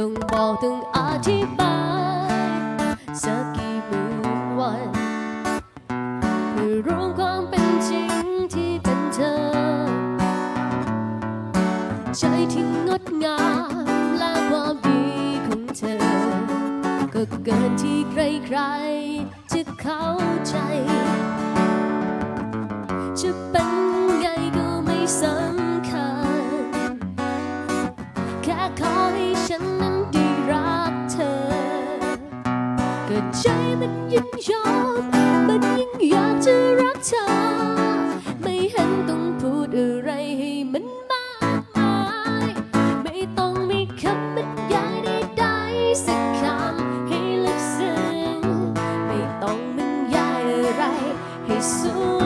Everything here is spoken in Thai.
ต้องบอกต้องอธิบายสักกี่หมื่นวันเพื่อรู้ความเป็นจริงที่เป็นเธอ ใจที่งดงามและความดีของเธอ ก็เกินที่ใครๆจะเข้าใจ จะเป็น แค่ขอให้ฉันนั้นได้รักเธอเกิดใจมันยิ่งยอมมันยิ่งอยากจะรักเธอ ไม่เห็นต้องพูดอะไรให้มันมากมาย ไม่ต้องมีคำบรรยายใดๆสักคำให้ลึกซึ้งไม่ต้องบรรยายอะไรให้สูง